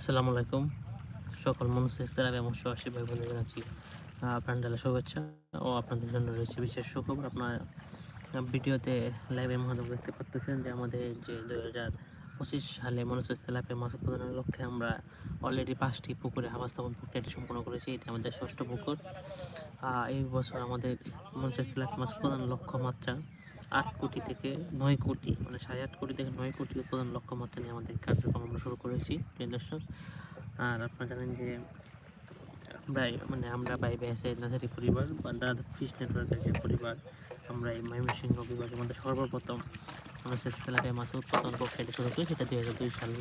আসসালামু আলাইকুম। সকল মানুষ ইস্তারাবে এবং সহসী ভাই বোনের জানাচ্ছি প্যান্ডালে শুভেচ্ছা ও আপনাদের জন্য রয়েছে বিশেষ সুখবর। আপনার ভিডিওতে লাইভের মাধ্যমে দেখতে পাচ্ছেন যে আমাদের যে দু হাজার পঁচিশ সালে মানুষ ইস্তালাপে মাছ উৎপাদনের লক্ষ্যে আমরা অলরেডি পাঁচটি পুকুরে আবাস্থাপন প্রক্রিয়াটি সম্পন্ন করেছি। এটি আমাদের ষষ্ঠ পুকুর। এই বছর আমাদের মানুষ ইস্তালাপে মাছ উৎপাদনের লক্ষ্যমাত্রা আট কোটি থেকে নয় কোটি মানে সাড়ে আট কোটি থেকে নয় কোটি উৎপাদন লক্ষ্যমাত্রা নিয়ে আমাদের কার্যক্রম আমরা শুরু করেছি প্রিয় দর্শক। আর আপনারা জানেন যে আমরা মানে আমরা বাই ব্যাসে নার্সারি পরিবার বা দাদা ফিশ নেটওয়ার্কের যে পরিবার আমরা এই ময়মনসিংহ বিভাগের মধ্যে সর্বপ্রথম মানুষের তেলাপিয়া মাছ উৎপাদন প্রক্রিয়াটি শুরু করি সেটা দুই হাজার দুই সালে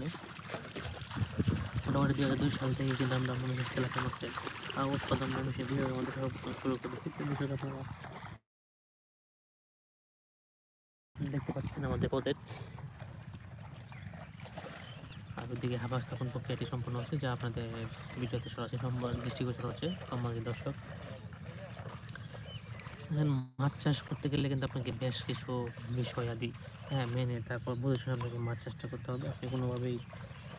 মোটামুটি দুই হাজার দুই সাল থেকে কিন্তু আমরা মানুষের মাছের আহ, উৎপাদন মানুষের বিভাগের মধ্যে সর্বপ্রথম শুরু করেছি। বিষয়টা আপনারা দেখতে পাচ্ছেন আমাদের পদের আর ওইদিকে হাবাস স্থাপন প্রক্রিয়াটি সম্পন্ন হচ্ছে, যা আপনাদের ভিডিওতে সরাসরি দৃষ্টিগোচর হচ্ছে, সম্মানিত দর্শক। মাছ চাষ করতে গেলে কিন্তু আপনাকে বেশ কিছু বিষয় আদি হ্যাঁ মেনে তারপর বুঝে শুনে আপনাকে মাছ চাষটা করতে হবে। আপনি কোনোভাবেই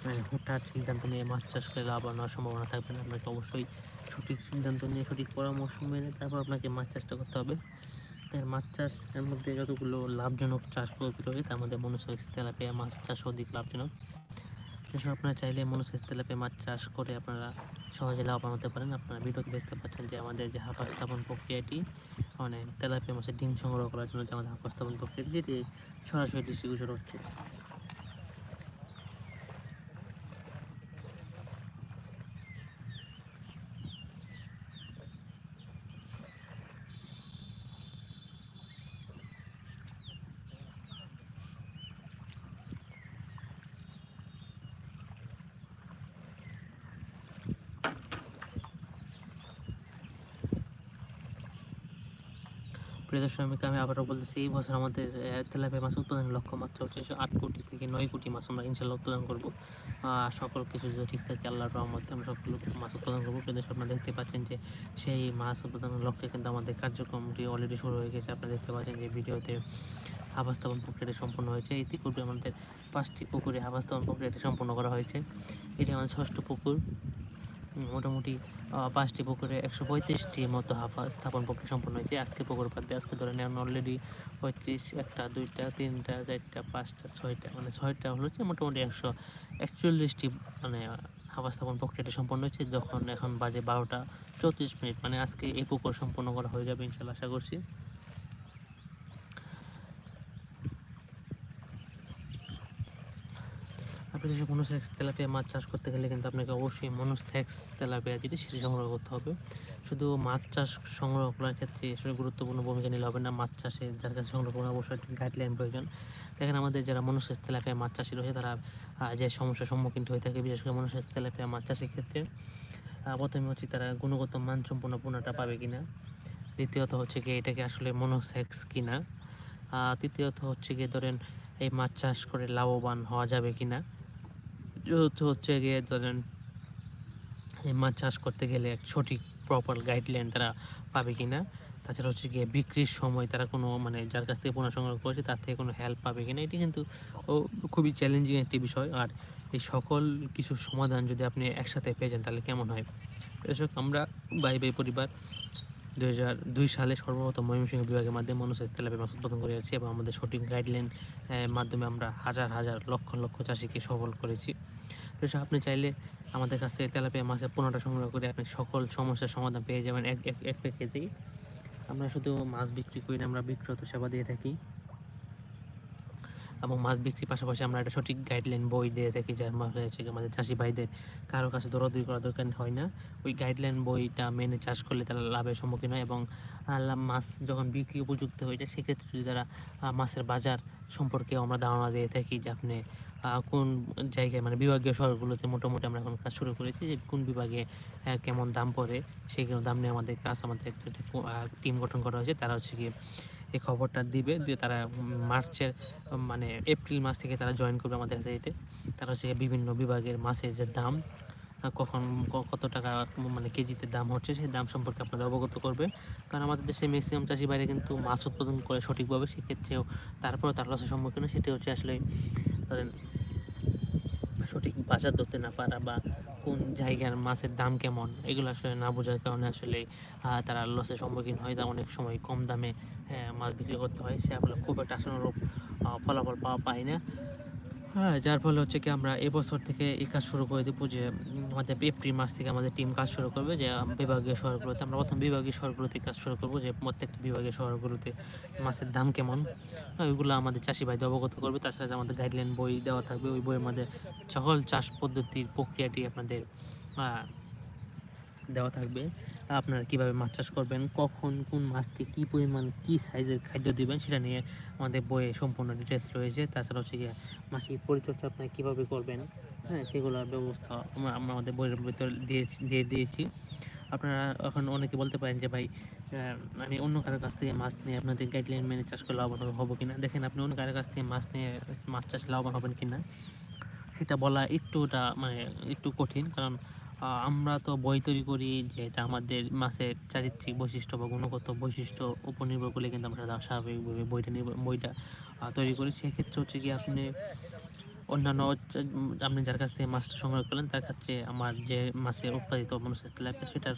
মানে হুটহাট সিদ্ধান্ত নিয়ে মাছ চাষ করে লাভ নেওয়ার সম্ভাবনা থাকবে না। আপনাকে অবশ্যই সঠিক সিদ্ধান্ত নিয়ে সঠিক পরামর্শ মেনে তারপর আপনাকে মাছ চাষটা করতে হবে। তাই মাছ চাষের মধ্যে যতগুলো লাভজনক চাষ পদ্ধতি রয়েছে, তার মধ্যে মনুষ্য তেলাপিয়া মাছ চাষ অধিক লাভজনক। এসব আপনারা চাইলে মনুষ্য তেলাপিয়া মাছ চাষ করে আপনারা সহজে লাভবান হতে পারেন। আপনারা ভিডিওতে দেখতে পাচ্ছেন যে আমাদের যে হাঁপা স্থাপন প্রক্রিয়াটি মানে তেলাপিয়া মাছের ডিম সংগ্রহ করার জন্য যে আমাদের হাঁপা স্থাপন প্রক্রিয়াটি, যেটি সরাসরি ডিস্ট্রিবিউশন হচ্ছে। প্রিয় দর্শক, আমি আবারও বলতেছি, এই বছর আমাদের তেলাপিয়া মাছ উৎপাদনের লক্ষ্যমাত্রা হচ্ছে আট কোটি থেকে নয় কোটি মাছ আমরা ইনশাল্লাহ উৎপাদন করব। সকল কিছু যদি ঠিক থাকে, আল্লাহর রহমতে আমরা সকল মাছ উৎপাদন করব। প্রিয় দর্শক, আপনারা দেখতে পাচ্ছেন যে সেই মাছ উৎপাদনের লক্ষ্যে কিন্তু আমাদের কার্যক্রমটি অলরেডি শুরু হয়ে গেছে। আপনারা দেখতে পাচ্ছেন যে ভিডিওতে আবাস্থাপন প্রক্রিয়াটি সম্পন্ন হয়েছে। ইতিপূর্বে আমাদের পাঁচটি পুকুরে আবাস্থাপন প্রক্রিয়াটি সম্পন্ন করা হয়েছে। এটি আমাদের ষষ্ঠ পুকুর। মোটামুটি পাঁচটি পুকুরে একশো পঁয়ত্রিশটি মতো হাফা স্থাপন প্রক্রিয়া সম্পন্ন হয়েছে। আজকে পুকুর বাদ দিয়ে আজকে ধরে নেন অলরেডি পঁয়ত্রিশ, একটা, দুইটা, তিনটা, চারটা, পাঁচটা, ছয়টা মানে ছয়টা হলো যে মোটামুটি একশো একচল্লিশটি মানে হাফা স্থাপন প্রক্রিয়াটি সম্পন্ন হয়েছে। যখন এখন বাজে বারোটা চৌত্রিশ মিনিট মানে আজকে এই পুকুর সম্পন্ন করা হয়ে যাবে ইনশাল্লাহ, আশা করছি। আপনি যদি মনোসেক্স তেলাপিয়া মাছ চাষ করতে গেলে কিন্তু আপনাকে অবশ্যই মনোসেক্স তেলাপিয়া যেটি সেটি সংগ্রহ করতে হবে। শুধু মাছ চাষ সংগ্রহ করার ক্ষেত্রে আসলে গুরুত্বপূর্ণ ভূমিকা নিলে হবে না মাছ চাষে যার কাছে সংগ্রহ করার অবশ্যই একটি গাইডলাইন প্রয়োজন। দেখেন আমাদের যারা মনোসেক্স তেলাপিয়া মাছ চাষি রয়েছে তারা যে সমস্যার সম্মুখীন হয়ে থাকে বিশেষ করে মনোসেক্স তেলাপিয়া মাছ চাষের ক্ষেত্রে প্রথমে হচ্ছে তারা গুণগত মানসম্পন্ন পোনাটা পাবে কিনা। দ্বিতীয়ত হচ্ছে কি এটাকে আসলে মনোসেক্স কিনা। আহ, তৃতীয়ত হচ্ছে গিয়ে ধরেন এই মাছ চাষ করে লাভবান হওয়া যাবে কিনা। চতুর্থ হচ্ছে গিয়ে ধরেন, এই মাছ চাষ করতে গেলে সঠিক প্রপার গাইডলাইন তারা পাবে কি না তাছাড়া হচ্ছে গিয়ে বিক্রির সময় তারা কোনো মানে যার কাছ থেকে পণ্য সংগ্রহ করেছে তার থেকে কোনো হেল্প পাবে কিনা? এটি কিন্তু, ও, খুবই চ্যালেঞ্জিং একটি বিষয়। আর এই সকল কিছু সমাধান যদি আপনি একসাথে পেয়ে যান তাহলে কেমন হয়? দর্শক, আমরা বাই বাই পরিবার দুই হাজার দুই সালে সর্বপ্রথম ময়মনসিংহ বিভাগের মাধ্যমে মানুষের তেলাপিয়া মাছ উৎপাদন করে যাচ্ছি এবং আমাদের সঠিক গাইডলাইন মাধ্যমে আমরা হাজার হাজার লক্ষ লক্ষ চাষিকে সফল করেছি। তো আপনি চাইলে আমাদের কাছ থেকে তেলাপিয়া মাছের পনেরোটা সংগ্রহ করে আপনি সকল সমস্যার সমাধান পেয়ে যাবেন এক এক এক প্যাকেজেই আমরা শুধু মাছ বিক্রি করি না, আমরা বিক্রত সেবা দিয়ে থাকি। এবং মাছ বিক্রির পাশাপাশি আমরা একটা সঠিক গাইডলাইন বই দিয়ে থাকি, যার মাধ্যমে হচ্ছে আমাদের চাষি ভাইদের কারও কাছে দৌড়াদৌড়ি করার দরকার হয় না। ওই গাইডলাইন বইটা মেনে চাষ করলে তারা লাভের সম্মুখীন হয় এবং মাছ যখন বিক্রি উপযুক্ত হয়ে যায়, সেক্ষেত্রে যদি তারা মাছের বাজার সম্পর্কে আমরা ধারণা দিয়ে থাকি যে আপনি কোন জায়গায় মানে বিভাগীয় শহরগুলোতে মোটামুটি আমরা এখন কাজ শুরু করেছি যে কোন বিভাগে কেমন দাম পড়ে সেগুলো দাম নিয়ে আমাদের কাজ, আমাদের একটা টিম গঠন করা হয়েছে। তারা হচ্ছে কি এই খবরটা দিবে, দিয়ে তারা মার্চের মানে এপ্রিল মাস থেকে তারা জয়েন করবে আমাদের কাছে এতে। তারা হচ্ছে বিভিন্ন বিভাগের মাছের যে দাম, কখন কত টাকা মানে কেজিতে দাম হচ্ছে, সেই দাম সম্পর্কে আপনাদের অবগত করবে। কারণ আমাদের দেশে ম্যাক্সিমাম চাষি বাইরে কিন্তু মাছ উৎপাদন করে সঠিকভাবে, সেক্ষেত্রেও তারপরেও তার লসের সম্মুখীন সেটি হচ্ছে আসলে ধরেন সঠিক বাজার ধরতে না পারা বা কোন জায়গার মাছের দাম কেমন, এগুলো আসলে না বোঝার কারণে আসলে তারা লসের সম্মুখীন হয়। তা অনেক সময় কম দামে মাছ বিক্রি করতে হয়। সে ফলে খুব একটা আশানুরূপ ফলাফল পাওয়া পায় না। হ্যাঁ যার ফলে হচ্ছে কি আমরা এবছর থেকে এই কাজ শুরু করে দেবো যে আমাদের এপ্রিল মাস থেকে আমাদের টিম কাজ শুরু করবে যে বিভাগীয় শহরগুলোতে আমরা প্রথম বিভাগীয় শহরগুলোতে কাজ শুরু করব যে প্রত্যেকটা বিভাগীয় শহরগুলোতে মাছের দাম কেমন। হ্যাঁ, ওইগুলো আমাদের চাষি ভাইদের অবগত করবে। তাছাড়া আমাদের গাইডলাইন বই দেওয়া থাকবে ওই বইয়ের মধ্যে সকল চাষ পদ্ধতির প্রক্রিয়াটি আপনাদের দেওয়া থাকবে। আপনারা কীভাবে মাছ চাষ করবেন, কখন, কোন মাছকে কি পরিমাণ, কি সাইজের খাদ্য দিবেন সেটা নিয়ে আমাদের বইয়ে সম্পূর্ণ ডিটেলস রয়েছে। তাছাড়া হচ্ছে গিয়ে মাছের পরিচর্যা আপনারা কীভাবে করবেন হ্যাঁ সেগুলোর ব্যবস্থা আমরা আমাদের বইয়ের ভিতর দিয়েছি দিয়ে দিয়েছি। আপনারা এখন অনেকে বলতে পারেন যে, ভাই আমি অন্য কারও কাছ থেকে মাছ নিয়ে আপনাদের গাইডলাইন মেনে চাষ করে লাভবান হব কিনা? দেখেন, আপনি অন্য কারও কাছ থেকে মাছ নিয়ে মাছ চাষে লাভবান হবেন কিনা? সেটা বলা একটুটা মানে একটু কঠিন। কারণ আমরা তো বই তৈরি করি যেটা আমাদের মাছের চারিত্রিক বৈশিষ্ট্য বা গুণগত বৈশিষ্ট্য উপর নির্ভর করলে কিন্তু আমরা স্বাভাবিকভাবে বইটা বইটা তৈরি করি। সেক্ষেত্রে হচ্ছে কি আপনি অন্যান্য আপনি যার কাছ থেকে মাছটা সংগ্রহ করলেন, তার কাছে আমার যে মাছের উৎপাদিত মানুষের তেলাপিয়া সেটার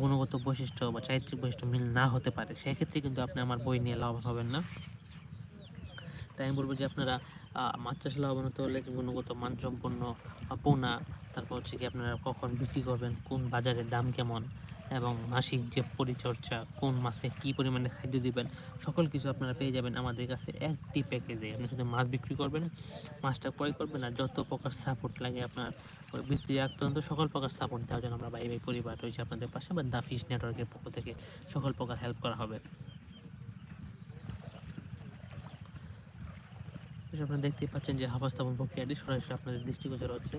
গুণগত বৈশিষ্ট্য বা চারিত্রিক বৈশিষ্ট্য মিল না হতে পারে। সেক্ষেত্রে কিন্তু আপনি আমার বই নিয়ে লাভবান হবেন না। তাই আমি বলব যে আপনারা মাছ চাষে লাভবান হলে গুণগত মানসম্পন্ন পোনা? তারপর হচ্ছে কি আপনারা কখন বিক্রি করবেন? কোন বাজারে দাম কেমন? এবং মাসিক যে পরিচর্যা, কোন মাসে কি পরিমাণে খাদ্য দিবেন? সকল কিছু আপনারা পেয়ে যাবেন আমাদের কাছে একটি প্যাকেজে। আপনি শুধু মাছ বিক্রি করবেন, মাছটা ক্রয় করবেন আর যত প্রকার সাপোর্ট লাগে আপনার বিক্রি আগ পর্যন্ত সকল প্রকার সাপোর্ট দেওয়ার জন্য আমরা ভাই ভাই পরিবার রয়েছে আপনাদের পাশে বা দা ফিশ নেটওয়ার্কের পক্ষ থেকে সকল প্রকার হেল্প করা হবে। আপনারা দেখতেই পাচ্ছেন যে হাফাস্থাপন প্রক্রিয়াটি সরাসরি আপনাদের দৃষ্টিগোচর হচ্ছে।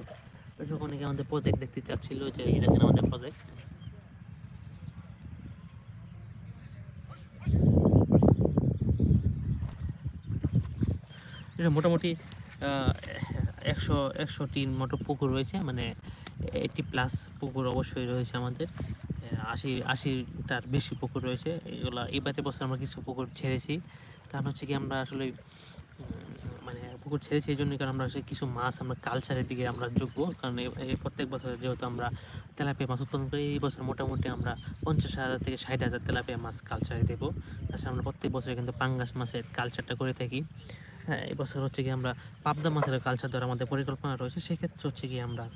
এসব অনেকে আমাদের প্রজেক্ট দেখতে চাচ্ছিল যে এই দেখেন আমাদের প্রজেক্ট এটা মোটামুটি আহ, একশো একশোটি মতো পুকুর রয়েছে মানে এইটি প্লাস পুকুর অবশ্যই রয়েছে আমাদের। আশি আশিটার বেশি পুকুর রয়েছে। এগুলা এবারে বছর আমরা কিছু পুকুর ছেড়েছি। কারণ হচ্ছে কি আমরা আসলে পুকুর ছেড়েছি এই জন্যই কারণ আমরা কিছু মাছ আমরা কালচারের দিকে আমরা যোগ্য। কারণ এই- প্রত্যেক বছর যেহেতু আমরা তেলাপিয়া মাছ উৎপাদন করি, এই বছর মোটামুটি আমরা পঞ্চাশ হাজার থেকে ষাট হাজার তেলাপিয়া মাছ কালচারে দেবো। তাছাড়া আমরা প্রত্যেক বছরে কিন্তু পাঙ্গাস মাছের কালচারটা করে থাকি। হ্যাঁ এবছর হচ্ছে কি আমরা পাবদা মাছের কালচার দ্বারা আমাদের পরিকল্পনা রয়েছে। সেক্ষেত্রে হচ্ছে কি আমরা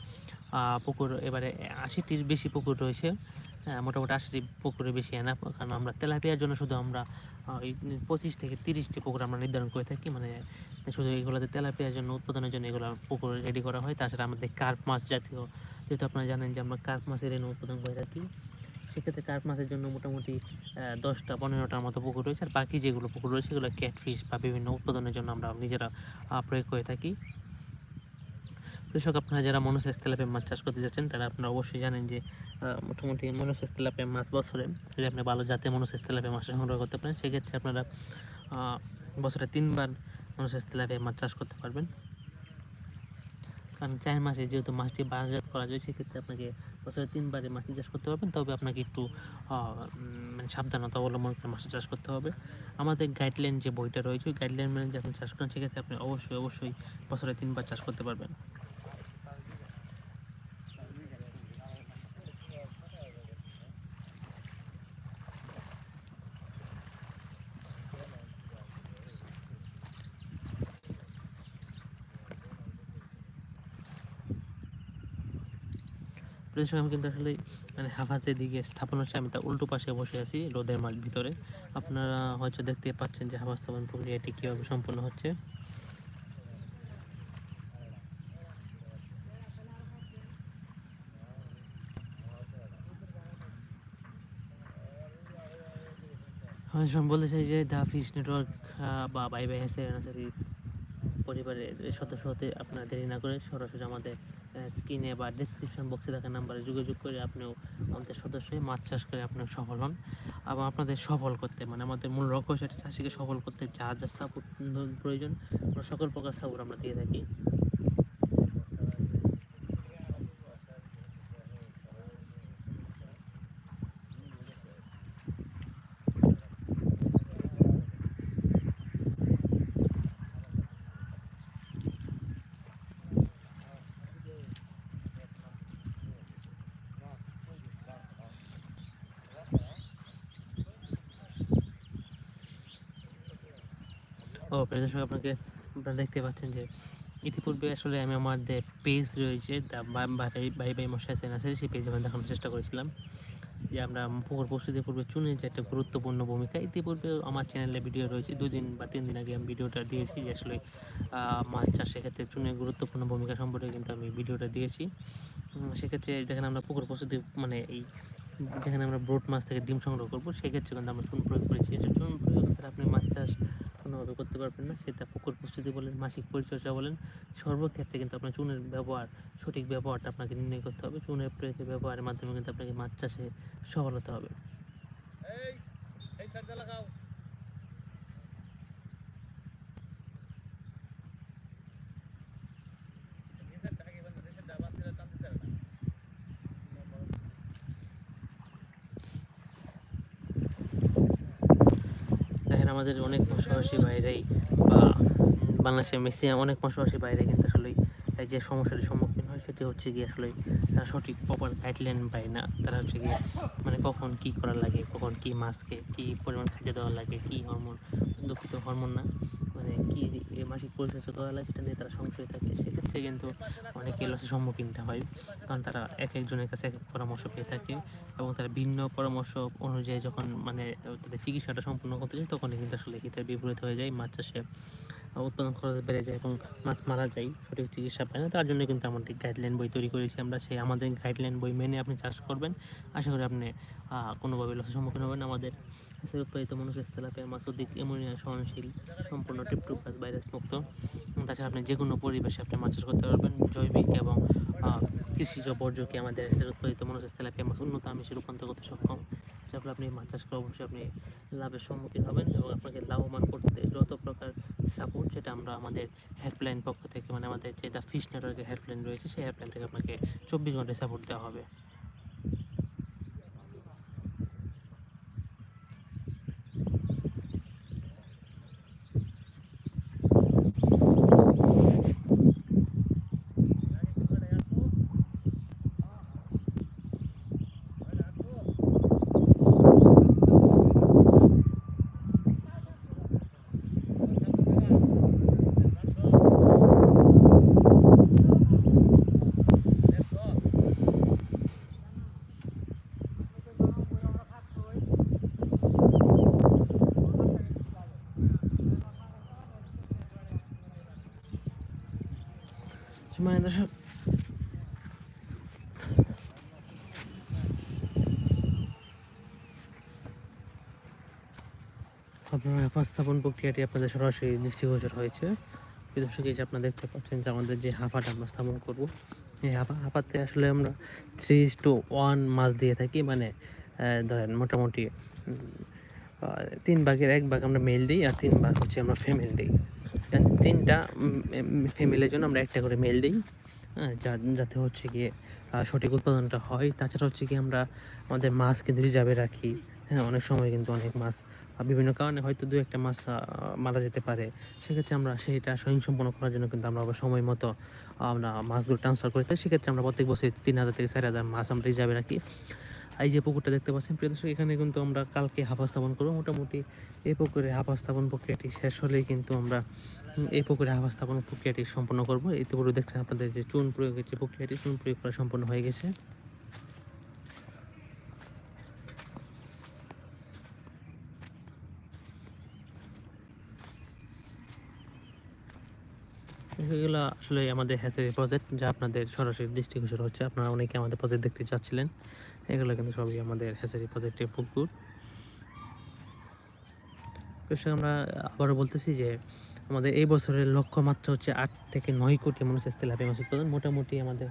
পুকুর এবারে আশিটির বেশি পুকুর রয়েছে। হ্যাঁ মোটামুটি আশিটি পুকুরে বেশি আনা কারণ আমরা তেলাপিয়ার জন্য শুধু আমরা এই পঁচিশ থেকে তিরিশটি পুকুর আমরা নির্ধারণ করে থাকি। মানে শুধু এগুলোতে তেলাপিয়ার জন্য, উৎপাদনের জন্য এগুলো পুকুর রেডি করা হয়। তাছাড়া আমাদের কার্প মাছ জাতীয়, যেহেতু আপনারা জানেন যে আমরা কার্প মাছের রেণু উৎপাদন করে থাকি, সেক্ষেত্রে কার্প মাছের জন্য মোটামুটি দশটা, পনেরোটার মতো পুকুর রয়েছে। আর বাকি যেগুলো পুকুর রয়েছে, সেগুলো ক্যাটফিশ বা বিভিন্ন উৎপাদনের জন্য আমরা নিজেরা প্রয়োগ করে থাকি। কৃষক আপনারা যারা মনোসেস তেলাপিয়া মাছ চাষ করতে যাচ্ছেন, তারা আপনারা অবশ্যই জানেন যে মোটামুটি মনোসেস তেলাপিয়া মাছ বছরে যদি আপনি ভালো জাতের মনোসেস তেলাপিয়া মাছ সংগ্রহ করতে পারেন, সেক্ষেত্রে আপনারা বছরে তিনবার মনোসেস তেলাপিয়া মাছ চাষ করতে পারবেন। কারণ চার মাসে যেহেতু মাছটি বাজারজাত করা যায়, সেক্ষেত্রে আপনাকে বছরে তিনবারে মাছটি চাষ করতে পারবেন। তবে আপনাকে একটু মানে সাবধানতা অবলম্বন করে মাছ চাষ করতে হবে। আমাদের গাইডলাইন যে বইটা রয়েছে গাইডলাইন মেনে যদি আপনি চাষ করেন, সেক্ষেত্রে আপনি অবশ্যই অবশ্যই বছরে তিনবার চাষ করতে পারবেন। দর্শক আমি কিন্তু আসলে মানে হাফাজের দিকে স্থাপন হচ্ছে। আমি তার উল্টো পাশে বসে আছি, রোদের মাঠ ভিতরে। আপনারা হয়তো দেখতে পাচ্ছেন যে হাফা স্থাপন প্রক্রিয়াটি কীভাবে সম্পন্ন হচ্ছে। আমি বলতে চাই যে দা ফিশ নেটওয়ার্ক বা বাই বাই হেসে নার্সারি পরিবারের সদস্য হতে আপনারা দেরি না করে সরাসরি আমাদের স্ক্রিনে বা ডিসক্রিপশন বক্সে থাকা নাম্বারে যোগাযোগ করে আপনিও আমাদের সদস্য হয়ে মাছ চাষ করে আপনিও সফল হন। এবং আপনাদের সফল করতে মানে আমাদের মূল লক্ষ্য সেটা চাষিকে সফল করতে যা যা সাপোর্ট প্রয়োজন, আমরা সকল প্রকার সাপোর্ট আমরা দিয়ে থাকি। ও প্রিয় দর্শক আপনাকে আপনারা দেখতে পাচ্ছেন যে ইতিপূর্বে আসলে আমি আমার যে পেজ রয়েছে বাই বাই মশাই সেন আছে, সেই পেজ আমি দেখানোর চেষ্টা করেছিলাম যে আমরা পুকুর প্রস্তুতির পূর্বে চুনের যে একটা গুরুত্বপূর্ণ ভূমিকা, ইতিপূর্বে আমার চ্যানেলে ভিডিও রয়েছে, দুদিন বা তিন দিন আগে আমি ভিডিওটা দিয়েছি যে আসলে মাছ চাষের ক্ষেত্রে চুনের গুরুত্বপূর্ণ ভূমিকা সম্পর্কে কিন্তু আমি ভিডিওটা দিয়েছি। সেক্ষেত্রে দেখেন আমরা পুকুর প্রস্তুতি মানে এই যেখানে আমরা ব্রোড মাছ থেকে ডিম সংগ্রহ করব, সেক্ষেত্রে কিন্তু আমরা চুন প্রয়োগ করেছি। চুন প্রয়োগ ছাড়া আপনি মাছ চাষ কোনোভাবে করতে পারবেন না। সেটা পুকুর প্রস্তুতি বলেন, মাসিক পরিচর্যা বলেন, সর্বক্ষেত্রে কিন্তু আপনার চুনের ব্যবহার, সঠিক ব্যবহারটা আপনাকে নির্ণয় করতে হবে। চুনের প্রয়োগের ব্যবহারের মাধ্যমে কিন্তু আপনাকে মাছ চাষে সফল হতে হবে এই এই সাইডটা লাগাও নিচেরটা আগে বন্ধ নিচেরটা আবার ফেলে টান দিতে হবে না দেখেন আমাদের অনেক মশাবাসী বাইরেই বা বাংলাদেশে বাংলাদেশের ম্যাক্সিমাম অনেক মশাবাসী বাইরে কিন্তু আসলে যে সমস্যার সম্মুখীন হয় সেটি হচ্ছে গিয়ে আসলে তারা সঠিক প্রপার গাইডলাইন পায় না। তারা হচ্ছে গিয়ে মানে কখন কি করা লাগে, কখন কি মাছকে কি পরিমাণ খাদ্য দেওয়া লাগে, কি হরমোন দুঃখিত হরমোন না। মানে কি মাসিক পরিচর্যা করা লাগে সেটা নিয়ে তারা সংশয় থাকে, সেক্ষেত্রে কিন্তু অনেকে লসের সম্মুখীনটা হয়। কারণ তারা এক একজনের কাছে এক এক পরামর্শ পেয়ে থাকে এবং তারা ভিন্ন পরামর্শ অনুযায়ী যখন মানে তাদের চিকিৎসাটা সম্পূর্ণ করতে যায়, তখনই কিন্তু আসলে কি তার বিপরীত হয়ে যায় মাছ চাষে। উৎপাদন খরচ বেড়ে যায় এবং মাছ মারা যায়, সঠিক চিকিৎসা পায় না। তার জন্য কিন্তু আমাদের গাইডলাইন বই তৈরি করেছি আমরা। সেই আমাদের গাইডলাইন বই মেনে আপনি চাষ করবেন। আশা করি আপনি কোনোভাবে লসের সম্মুখীন হবেন। আমাদের দেশের উৎপাদিত মানুষের তেলাপিয়া মাছ অধিক এমনিয়া সহনশীল, সম্পূর্ণ টিপটুপাস ভাইরাস মুক্ত। তাছাড়া আপনি যে কোনো পরিবেশে আপনি মাছ চাষ করতে পারবেন। জৈবিক এবং কৃষিজ বর্জ্যকে আমাদের উৎপাদিত মানুষের তেলাপিয়া মাছ উন্নত আমিষে রূপান্তর করতে সক্ষম? ফলে আপনি মাছ চাষ করে অবশ্যই আপনি লাভের সম্মুখীন হবেন এবং আপনাকে লাভবান করতে যত প্রকার সাপোর্ট যেটা আমরা আমাদের হেল্পলাইন পক্ষ থেকে মানে আমাদের যেটা ফিশ নেটওয়ার্কের হেল্পলাইন রয়েছে, সেই হেল্পলাইন থেকে আপনাকে চব্বিশ ঘন্টায় সাপোর্ট দেওয়া হবে। মানে দর্শক আপনার উপস্থাপন প্রক্রিয়াটি আপনাদের সরাসরি দৃষ্টিগোচর হয়েছে। দর্শক, এই আপনারা দেখতে পাচ্ছেন যে আমাদের যে হাফাটা আমরা স্থাপন করব, এই হাফা হাফাতে আসলে আমরা থ্রি টু ওয়ান মাছ দিয়ে থাকি। মানে ধরেন মোটামুটি তিন ভাগের এক ভাগ আমরা মেল দিই আর তিন ভাগ হচ্ছে আমরা ফিমেল দিই। তিনটা ফ্যামিলির জন্য আমরা একটা করে মেল দিই হ্যাঁ যা- যাতে হচ্ছে গিয়ে সঠিক উৎপাদনটা হয়। তাছাড়া হচ্ছে কি আমরা আমাদের মাছ কিন্তু রিজার্ভে রাখি হ্যাঁ অনেক সময় কিন্তু অনেক মাছ বিভিন্ন কারণে হয়তো দু একটা মাছ মারা যেতে পারে। সেক্ষেত্রে আমরা সেইটা স্বয়ংসম্পন্ন করার জন্য কিন্তু আমরা আবার সময় মতো, আমরা মাছগুলো ট্রান্সফার করে থাকি। সেক্ষেত্রে আমরা প্রত্যেক বছর তিন হাজার থেকে চার হাজার মাছ আমরা রিজার্ভে রাখি। এই যে পুকুরটা দেখতে পাচ্ছেন, প্রিয় দর্শক, এখানে কিন্তু আমরা কালকে হাফা স্থাপন করব। মোটামুটি এই পুকুরে হাফা স্থাপন প্রক্রিয়াটি শেষ হলেই কিন্তু আমরা এই পুকুরে হাফা স্থাপন প্রক্রিয়াটি সম্পন্ন করব। ইতিপূর্বে দেখছেন আপনাদের যে চুন প্রয়োগের যে প্রক্রিয়াটি, চুন প্রয়োগ করা সম্পন্ন হয়ে গেছে। এগুলো আসলে আমাদের হ্যাসের প্রজেক্ট যা আপনাদের সরাসরি দৃষ্টিগোচর হচ্ছে। আপনারা অনেকে আমাদের প্রজেক্ট দেখতে চাচ্ছিলেন। এগুলো কিন্তু সবই আমাদের হ্যাসারি প্রজেক্টের পুকুর। কৃষক, আমরা আবারও বলতেছি যে আমাদের এই বছরের লক্ষ্যমাত্রা হচ্ছে আট থেকে নয় কোটি মানুষ তেলাপিয়া মাছ উৎপাদন। মোটামুটি আমাদের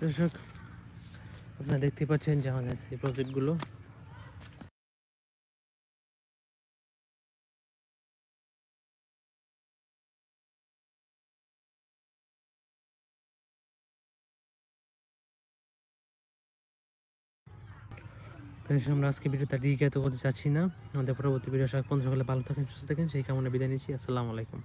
দর্শক, আপনারা দেখতে পাচ্ছেন যে আমাদের এই প্রজেক্টগুলো আমরা আজকে ভিডিওটা দীর্ঘায়িত করতে চাচ্ছি না। আমাদের পরবর্তী ভিডিও সব পর্যন্ত সকালে ভালো থাকেন, সুস্থ থাকেন। সেই কামনা বিদায় নিচ্ছি। আসসালামু আলাইকুম।